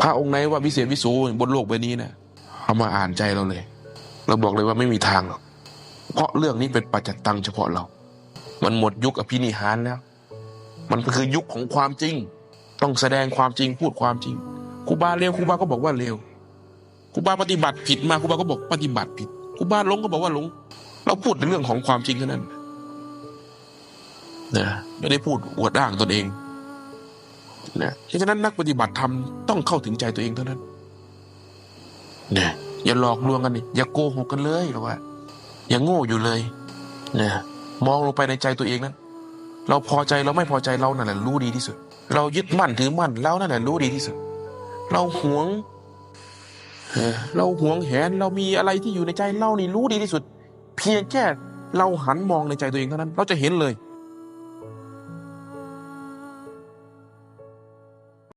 พระองค์ไหนว่าวิเศษวิสูบนโลกใบนี้นะเอามาอ่านใจเราเลย เราบอกเลยว่าไม่มีทางหรอกเพราะเรื่องนี้เป็นปัจจตังเฉพาะเรา มันหมดยุคอภินิหารแล้ว มันคือยุคของความจริง ต้องแสดงความจริงพูดความจริงครูบาเลวครูบาก็บอกว่าเลวครูบาปฏิบัติผิดมาครูบาก็บอกปฏิบัติผิดครูบาหลงก็บอกว่าหลง เราพูดในเรื่องของความจริงเท่านั้นนะไม่ได้พูดอวดอ้างตนเอง นะฉะนั้นนักปฏิบัติธรรมต้องเข้าถึงใจตัวเองเท่านั้นนะอย่าหลอกลวงกันนี่อย่าโกหกกันเลยหรอกว่า อย่าโง่อยู่เลยนะมองลงไปในใจตัวเองนั้น เราพอใจเราไม่พอใจเรานั่นแหละรู้ดีที่สุด เรายึดมั่นถือมั่นเรานั่นแหละรู้ดีที่สุด เราหวงเอ่อเราหวงแหนเรามีอะไรที่อยู่ในใจเรานี่รู้ดีที่สุด เพียงแค่เราหันมองในใจตัวเองเท่านั้น เราจะเห็นเลย